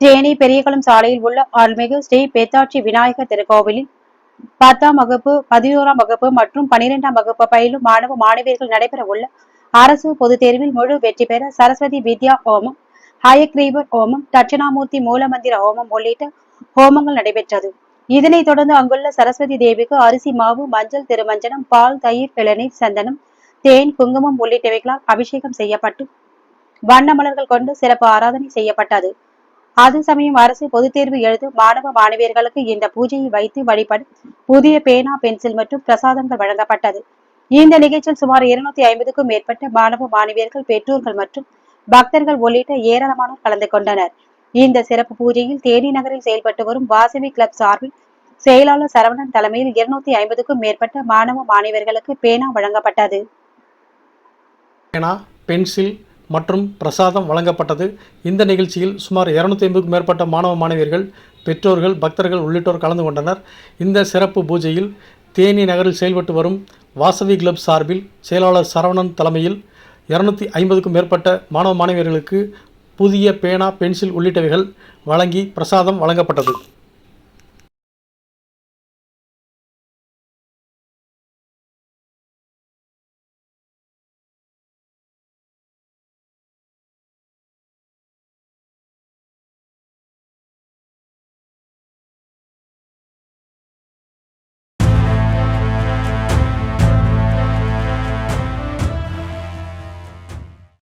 தேனி பெரியகுளம் சாலையில் உள்ள அருள்மிகு ஸ்ரீ பேத்தாட்சி விநாயகர் திருக்கோவிலில் பத்தாம் வகுப்பு பதினோராம் வகுப்பு மற்றும் பனிரெண்டாம் வகுப்பு பயிலும் மாணவ மாணவியர்கள் நடைபெற உள்ள அரசு பொதுத் தேர்வில் முழு வெற்றி பெற சரஸ்வதி வித்யா ஹோமம் ஹயக்ரீவர் ஹோமம் தட்சிணாமூர்த்தி மூலமந்திர ஹோமம் உள்ளிட்ட ஹோமங்கள் நடைபெற்றது. இதனைத் தொடர்ந்து அங்குள்ள சரஸ்வதி தேவிக்கு அரிசி மாவு மஞ்சள் திருமஞ்சனம் பால் தயிர் இளநீர் சந்தனம் தேன் குங்குமம் உள்ளிட்டவைகளால் அபிஷேகம் செய்யப்பட்டு வண்ண மலர்கள் கொண்டு சிறப்பு ஆராதனை செய்யப்பட்டது. அது சமயம் அரசு பொதுத் தேர்வு எழுதும் மாணவ மாணவியர்களுக்கு இந்த பூஜையை வைத்து வழிபட புதிய பேனா பென்சில் மற்றும் பிரசாதங்கள் வழங்கப்பட்டது. இந்த நிகழ்ச்சியில் சுமார் இருநூத்தி ஐம்பதுக்கும் மேற்பட்ட மாணவ மாணவியர்கள் பெற்றோர்கள் மற்றும் பக்தர்கள் உள்ளிட்ட ஏராளமானோர் கலந்து கொண்டனர். இந்த சிறப்பு பூஜையில் தேனி நகரில் செயல்பட்டு வரும் வாசவி கிளப் சார்பில் செயலாளர் சரவணன் தலைமையில் இருநூத்தி ஐம்பதுக்கும் மேற்பட்ட மாணவ மாணவியர்களுக்கு பேனா வழங்கப்பட்டது. பென்சில் மற்றும் பிரசாதம் வழங்கப்பட்டது. இந்த நிகழ்ச்சியில் சுமார் இரநூத்தி ஐம்பதுக்கும் மேற்பட்ட மாணவ மாணவியர்கள் பெற்றோர்கள் பக்தர்கள் உள்ளிட்டோர் கலந்து கொண்டனர். இந்த சிறப்பு பூஜையில் தேனி நகரில் செயல்பட்டு வரும் வாசவி கிளப் சார்பில் செயலாளர் சரவணன் தலைமையில் இரநூத்தி ஐம்பதுக்கும் மேற்பட்ட மாணவ மாணவியர்களுக்கு புதிய பேனா பென்சில் உள்ளிட்டவைகள் வழங்கி பிரசாதம் வழங்கப்பட்டது.